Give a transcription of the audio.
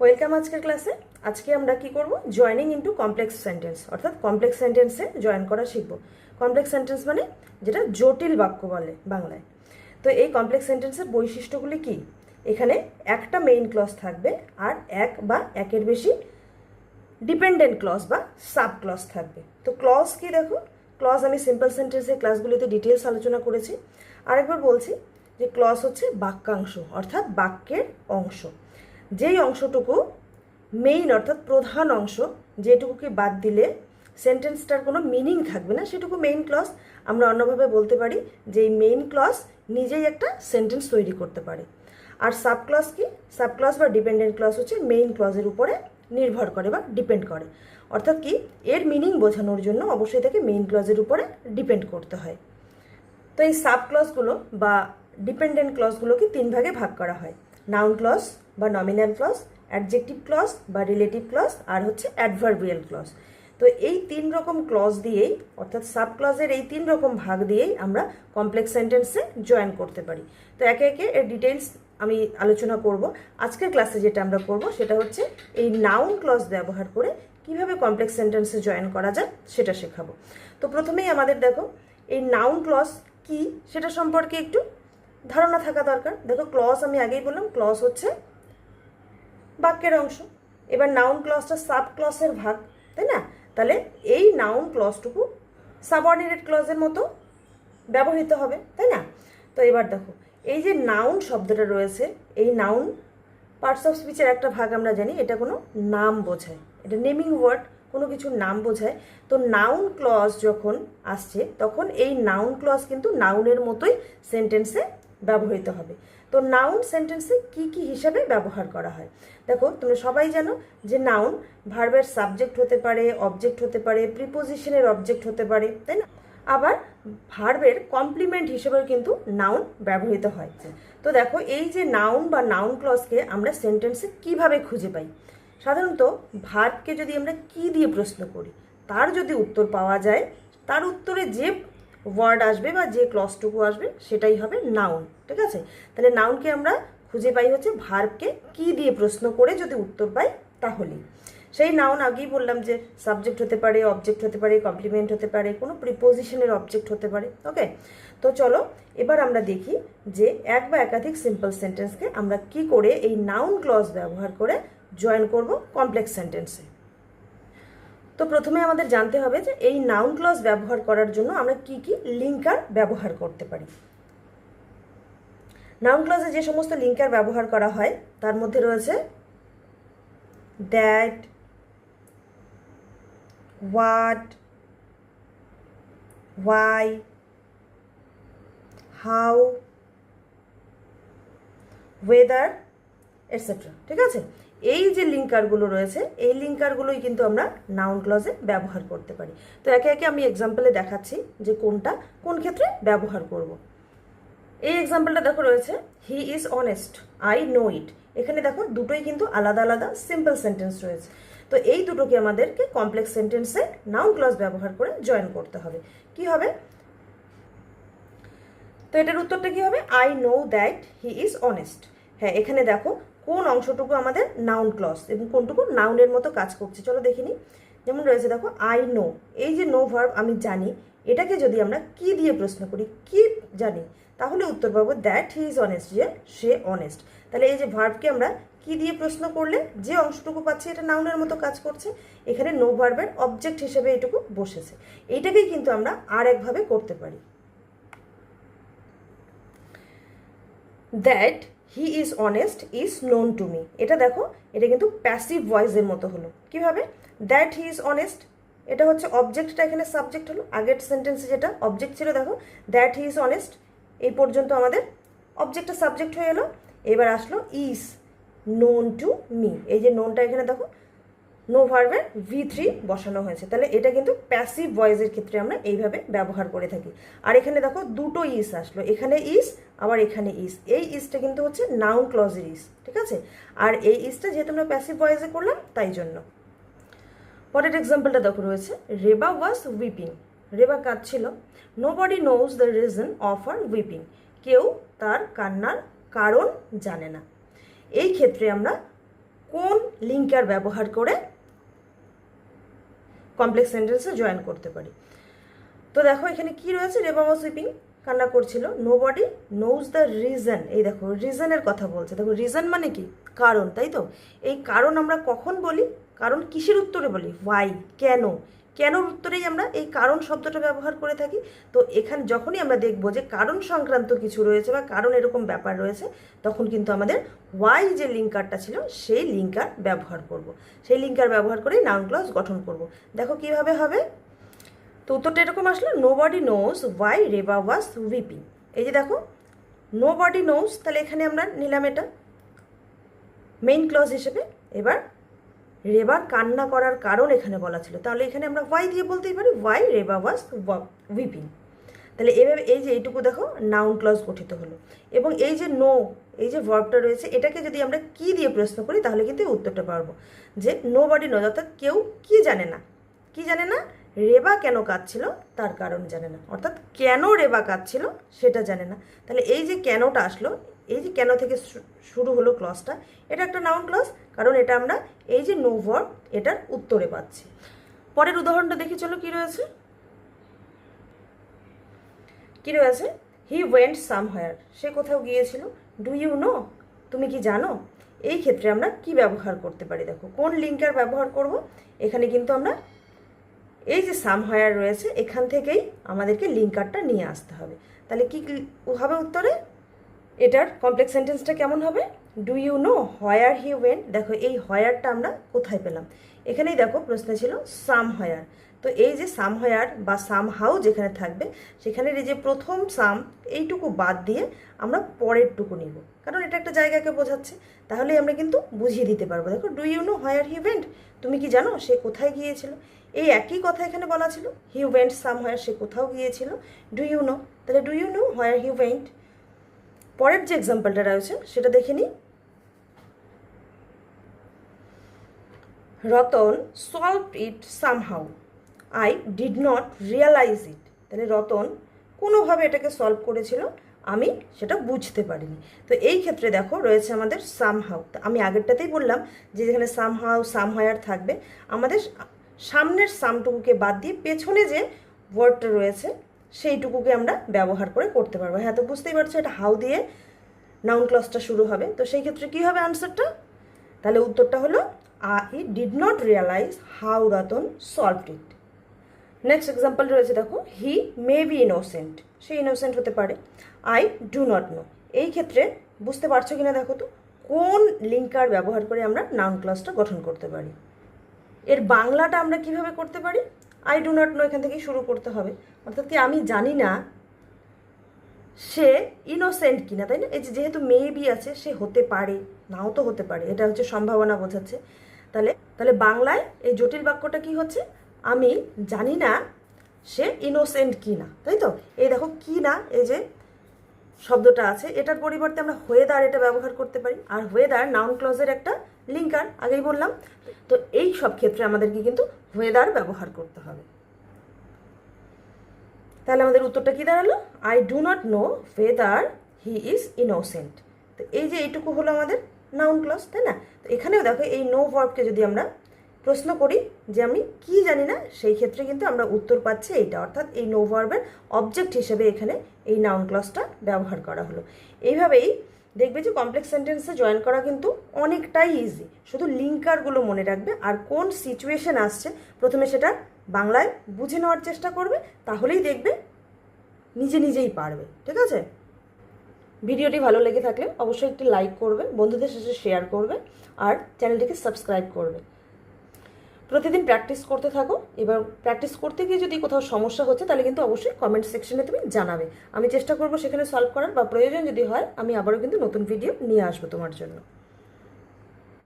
Welcome আজকের ক্লাসে আজকে আমরা কি করব? জয়েনিং ইনটু কমপ্লেক্স সেন্টেন্স অর্থাৎ কমপ্লেক্স সেন্টেন্সে জয়েন করা শিখব। কমপ্লেক্স সেন্টেন্স মানে যেটা জটিল বাক্য বলে বাংলায়। তো এই কমপ্লেক্স সেন্টেন্সের বৈশিষ্ট্যগুলি কি? এখানে একটা মেইন ক্লজ থাকবে আর এক বা একের বেশি ডিপেন্ডেন্ট ক্লজ বা সাব ক্লজ থাকবে। তো ক্লজ কি দেখো? ক্লজ আমি সিম্পল সেন্টেন্সের ক্লাসগুলিতে ডিটেলস আলোচনা করেছি। আরেকবার বলছি যে ক্লজ হচ্ছে বাক্যাংশ, অর্থাৎ বাক্যের অংশ। যেই অংশটুকু মেইন অর্থাৎ প্রধান অংশ যেটুকুকে বাদ দিলে সেন্টেন্সটার কোনো মিনিং থাকবে না, সেটুকু মেইন ক্লস আমরা অন্যভাবে বলতে পারি যে এই মেইন ক্লস নিজেই একটা সেন্টেন্স তৈরি করতে পারে। আর সাব ক্লজ কি? সাব ক্লজ বা ডিপেন্ডেন্ট ক্লস হচ্ছে মেইন ক্লজের উপরে নির্ভর করে বা ডিপেন্ড করে। অর্থাৎ কি? এর মিনিং বোঝানোর জন্য অবশ্যই তাকে মেইন ক্লজের উপরে ডিপেন্ড করতে হয়। তো এই সাব ক্লজগুলো বা ডিপেন্ডেন্ট ক্লসগুলোকে তিন ভাগে ভাগ করা হয়। নাউন ক্লজ বা নমিনাল ক্লস অ্যাডজেক্টিভ ক্লজ বা রিলেটিভ ক্লজ আর হচ্ছে অ্যাডভার্বিয়াল ক্লজ তো এই তিন রকম ক্লজ দিয়েই, অর্থাৎ সাব ক্লজের এই তিন রকম ভাগ দিয়েই আমরা কমপ্লেক্স সেন্টেন্সে জয়েন করতে পারি। তো একে একে এর ডিটেলস আমি আলোচনা করব। আজকের ক্লাসে যেটা আমরা করব সেটা হচ্ছে এই নাউন ক্লজ ব্যবহার করে কীভাবে কমপ্লেক্স সেন্টেন্সে জয়েন করা যায় সেটা শেখাবো। তো প্রথমেই আমাদের দেখো, এই নাউন ক্লজ কি সেটা সম্পর্কে একটু ধারণা থাকা দরকার। দেখো ক্লস আমি আগেই বললাম ক্লস হচ্ছে বাক্যের অংশ। এবার নাউন ক্লসটা সাব ক্লসের ভাগ, তাই না? তাহলে এই নাউন ক্লজটুকু সাবঅর্ডিনেট ক্লসের মতো ব্যবহৃত হবে, তাই না? তো এবার দেখো, এই যে নাউন শব্দটা রয়েছে, এই নাউন পার্টস অফ স্পিচের একটা ভাগ আমরা জানি, এটা কোনো নাম বোঝায়। এটা নেমিং ওয়ার্ড কোনো কিছুর নাম বোঝায়। তো নাউন ক্লজ যখন আসছে, তখন এই নাউন ক্লজ কিন্তু নাউনের মতোই সেন্টেন্সে ব্যবহৃত হবে। তো নাউন সেন্টেন্সে কি কি হিসাবে ব্যবহার করা হয়? দেখো, তোমরা সবাই জানো যে নাউন ভার্বের সাবজেক্ট হতে পারে অবজেক্ট হতে পারে প্রিপোজিশনের অবজেক্ট হতে পারে, তাই না? আবার ভার্বের কমপ্লিমেন্ট হিসেবেও কিন্তু নাউন ব্যবহৃত হয়। তো দেখো, এই যে নাউন বা নাউন ক্লসকে আমরা সেন্টেন্সে কীভাবে খুঁজে পাই? সাধারণত ভার্বকে যদি আমরা কি দিয়ে প্রশ্ন করি, তার যদি উত্তর পাওয়া যায়, তার উত্তরে যে ওয়ার্ড আসবে বা যে ক্লসটুকু আসবে, সেটাই হবে নাউন ঠিক আছে? তাহলে নাউনকে আমরা খুঁজে পাই হচ্ছে ভার্বকে কি দিয়ে প্রশ্ন করে যদি উত্তর পাই তাহলেই। সেই নাউন আগেই বললাম যে সাবজেক্ট হতে পারে অবজেক্ট হতে পারে কমপ্লিমেন্ট হতে পারে, কোনো প্রিপোজিশনের অবজেক্ট হতে পারে ওকে তো চলো, এবার আমরা দেখি যে এক বা একাধিক সিম্পল সেন্টেন্সকে আমরা কি করে এই নাউন ক্লজ ব্যবহার করে জয়েন করব কমপ্লেক্স সেন্টেন্সে তো প্রথমে আমাদের জানতে হবে যে এই নাউন ক্লজ ব্যবহার করার জন্য আমরা কি কি লিঙ্কার ব্যবহার করতে পারি। নাউন ক্লজে যে সমস্ত লিঙ্কার ব্যবহার করা হয়, তার মধ্যে রয়েছে that what why how whether etcetera ঠিক আছে? এই যে লিঙ্কারগুলো রয়েছে, এই লিঙ্কারগুলোই কিন্তু আমরা নাউন ক্লজে ব্যবহার করতে পারি। তো একে একে আমি এক্সাম্পলে দেখাচ্ছি যে কোনটা কোন ক্ষেত্রে ব্যবহার করব। এই এক্সাম্পলটা দেখো রয়েছে he is honest I know it এখানে দেখো দুটোই কিন্তু আলাদা আলাদা সিম্পল সেন্টেন্স রয়েছে। তো এই দুটোকে আমাদেরকে কমপ্লেক্স সেন্টেন্সে নাউন ক্লজ ব্যবহার করে জয়েন করতে হবে। কি হবে? তো এটার উত্তরটা কি হবে? I know that he is honest হ্যাঁ এখানে দেখো কোন অংশটুকু আমাদের নাউন ক্লস এবং কোনটুকু নাউনের মতো কাজ করছে? চলো দেখিনি যেমন রয়েছে দেখো আই নো এই যে নো ভার্ব আমি জানি, এটাকে যদি আমরা কি দিয়ে প্রশ্ন করি, কি জানি, তাহলে উত্তর পাবো দ্যাট হি ইজ অনেস্ট যে সে অনেস্ট তাহলে এই যে ভার্বকে আমরা কি দিয়ে প্রশ্ন করলে, যে অংশটুকু পাচ্ছি, এটা নাউনের মতো কাজ করছে, এখানে নো ভার্বের অবজেক্ট হিসেবে এটুকু বসেছে। এইটাকেই কিন্তু আমরা আর একভাবে করতে পারি। That he is honest is known to me এটা দেখো, এটা কিন্তু প্যাসিভ ভয়েসের মতো হলো। কীভাবে? দ্যাট হি ইজ অনেস্ট এটা হচ্ছে অবজেক্টটা এখানে সাবজেক্ট হলো। আগের সেন্টেন্সে যেটা অবজেক্ট ছিল, দেখো দ্যাট হি ইজ অনেস্ট এই পর্যন্ত আমাদের অবজেক্টটা সাবজেক্ট হয়ে এলো। এবার আসলো ইজ নোন টু মি এই যে নোনটা এখানে দেখো নো ভার্বের ভি থ্রি বসানো হয়েছে। তাহলে এটা কিন্তু প্যাসিভ ভয়েসের ক্ষেত্রে আমরা এইভাবে ব্যবহার করে থাকি। আর এখানে দেখো দুটো ইস আসলো। এখানে ইস আবার এখানে ইস এই ইসটা কিন্তু হচ্ছে নাউন ক্লজের ইস ঠিক আছে? আর এই ইসটা যেহেতু আমরা প্যাসিভ ভয়েসে করলাম, তাই জন্য। পরের এক্সাম্পলটা দেখো রয়েছে। রেবা ওয়াজ উইপিং রেবা কাঁদছিল। Nobody knows the reason of her weeping কেউ তার কান্নার কারণ জানে না। এই ক্ষেত্রে আমরা কোন লিঙ্কার ব্যবহার করে কমপ্লেক্স সেন্টেন্সে জয়েন করতে পারি। তো দেখো এখানে কি রয়েছে? রেবামা সুইপিং কান্না করছিল। Nobody knows the reason এই দেখো রিজনের কথা বলছে। দেখো রিজন মানে কি? কারণ, তাই তো? এই কারণ আমরা কখন বলি? কারণ কিসের উত্তরে বলি? ওয়াই কেন? কেনর উত্তরেই আমরা এই কারণ শব্দটা ব্যবহার করে থাকি? তো এখানে যখনই আমরা দেখব যে কারণ সংক্রান্ত কিছু রয়েছে বা কারণ এরকম ব্যাপার রয়েছে, তখন কিন্তু আমাদের ওয়াই যে লিঙ্কারটা ছিল, সেই লিঙ্কার ব্যবহার করব। সেই লিঙ্কার ব্যবহার করেই নাউন ক্লজ গঠন করব। দেখো কীভাবে হবে? তো উত্তরটা এরকম আসলো nobody knows why Reba was weeping এই যে দেখো নো বডি নোজ তাহলে এখানে আমরা নিলাম এটা। মেইন ক্লজ হিসেবে। এবার রেবার কান্না করার কারণ এখানে বলা ছিল। তাহলে এখানে আমরা ওয়াই দিয়ে বলতেই পারি ওয়াই রেবা ওয়াজ উইপিং তাহলে এভাবে এই যে এইটুকু দেখো নাউন ক্লজ গঠিত হলো। এবং এই যে নো এই যে ভার্বটা রয়েছে, এটাকে যদি আমরা কি দিয়ে প্রশ্ন করি, তাহলে কিন্তু উত্তরটা পারব। যে নো বডি নোজ অর্থাৎ কেউ কি জানে না। কি জানে না? রেবা কেন কাঁদছিল? তার কারণ জানে না। অর্থাৎ কেন রেবা কাঁদছিল? সেটা জানে না। তাহলে এই যে কেনটা আসলো এই যে কেন থেকে শুরু হলো ক্লসটা, এটা একটা নাউন ক্লস কারণ এটা আমরা এই যে নো ভার্ব এটার উত্তরে পাচ্ছি। পরের উদাহরণটা দেখি চলো কি রয়েছে? কি রয়েছে? হি ওয়েন্ট সামহায়ার সে কোথাও গিয়েছিল। ডু ইউ নো তুমি কি জানো? এই ক্ষেত্রে আমরা কি ব্যবহার করতে পারি? দেখো, কোন লিঙ্কার ব্যবহার করব? এখানে কিন্তু আমরা এই যে সামহায়ার রয়েছে, এখান থেকেই আমাদেরকে লিঙ্কারটা নিয়ে আসতে হবে। তাহলে কি হবে উত্তরে? এটার কমপ্লেক্স সেন্টেন্সটা কেমন হবে? Do you know where he went দেখো, এই হয়ারটা আমরা কোথায় পেলাম? এখানেই দেখো প্রশ্ন ছিল সাম হয়ার তো এই যে সাম হয়ার বা সাম হাউ যেখানে থাকবে, সেখানের এই যে প্রথম সাম এইটুকু বাদ দিয়ে আমরা পরেরটুকু নিব। কারণ এটা একটা জায়গাকে বোঝাচ্ছে। তাহলে আমরা কিন্তু বুঝিয়ে দিতে পারব। দেখো do you know where he went তুমি কি জানো সে কোথায় গিয়েছিল? এই একই কথা এখানে বলা ছিল। হি ওয়েন্ট সাম হয়ার সে কোথাও গিয়েছিল। ডু ইউ নো তাহলে do you know where he went পরের যে এক্সাম্পলটা রয়েছে, সেটা দেখে নিই। Ratan solve it somehow I did not realise it তাহলে রতন কোনোভাবে এটাকে সলভ করেছিল, আমি সেটা বুঝতে পারিনি। তো এই ক্ষেত্রে দেখো, রয়েছে আমাদের সামহাউ আমি আগেরটাতেই বললাম যে যেখানে সামহাউ সামহায়ার থাকবে, আমাদের সামনের সামটুকুকে বাদ দিয়ে পেছনে যে ওয়ার্ডটা রয়েছে সেইটুকুকে আমরা ব্যবহার করে করতে পারব। হ্যাঁ তো বুঝতেই পারছ এটা হাউ দিয়ে নাউন ক্লসটা শুরু হবে। তো সেই ক্ষেত্রে কী হবে আনসারটা তাহলে উত্তরটা হলো I did not realise how Ratan solve it next example রয়েছে, দেখো হি মে বি ইনোসেন্ট সে ইনোসেন্ট হতে পারে। আই ডু নট নো এই ক্ষেত্রে বুঝতে পারছ কিনা দেখো তো, কোন লিঙ্কার ব্যবহার করে আমরা নাউন ক্লাসটা গঠন করতে পারি? এর বাংলাটা আমরা কীভাবে করতে পারি? আই ডু নট নো এখান থেকেই শুরু করতে হবে। অর্থাৎ কি আমি জানি না সে ইনোসেন্ট কিনা, তাই না? এই যেহেতু মেয়ে বি আছে, সে হতে পারে, নাও তো হতে পারে, এটা হচ্ছে সম্ভাবনা বোঝাচ্ছে। তাহলে তাহলে বাংলায় এই জটিল বাক্যটা কি হচ্ছে? আমি জানি না সে ইনোসেন্ট কি না তাই তো? এই দেখো কি না এই যে শব্দটা আছে, এটার পরিবর্তে আমরা ওয়েদার এটা ব্যবহার করতে পারি। আর ওয়েদার নাউন ক্লজের একটা লিঙ্কার আগেই বললাম। তো এই সব ক্ষেত্রে আমাদেরকে কিন্তু ওয়েদার ব্যবহার করতে হবে। তাহলে আমাদের উত্তরটা কি দাঁড়াল? I do not know whether he is innocent তো এই যে এইটুকু হলো আমাদের নাউন ক্লজ তাই না? তো এখানেও দেখো, এই নো ভার্বকে যদি আমরা প্রশ্ন করি যে আমি কি জানি না, সেই ক্ষেত্রে কিন্তু আমরা উত্তর পাচ্ছি এইটা। অর্থাৎ এই নো ভার্বের অবজেক্ট হিসেবে এখানে এই নাউন ক্লজটা ব্যবহার করা হলো। এইভাবেই দেখবে যে কমপ্লেক্স সেন্টেন্সে জয়েন করা কিন্তু অনেকটাই ইজি শুধু লিঙ্কারগুলো মনে রাখবে, আর কোন সিচুয়েশন আসছে, প্রথমে সেটা বাংলায় বুঝে নেওয়ার চেষ্টা করবে, তাহলেই দেখবে নিজে নিজেই পারবে, ঠিক আছে? ভিডিওটি ভালো লেগে থাকলে অবশ্যই একটি লাইক করবে, বন্ধুদের সাথে শেয়ার করবে, আর চ্যানেলটিকে সাবস্ক্রাইব করবে। প্রতিদিন প্র্যাকটিস করতে থাকো। এবার প্র্যাকটিস করতে গিয়ে যদি কোথাও সমস্যা হচ্ছে, তাহলে কিন্তু অবশ্যই কমেন্ট সেকশনে তুমি জানাবে। আমি চেষ্টা করব সেখানে সলভ করার বা প্রয়োজন যদি হয়, আমি আবারও কিন্তু নতুন ভিডিও নিয়ে আসব তোমার জন্য।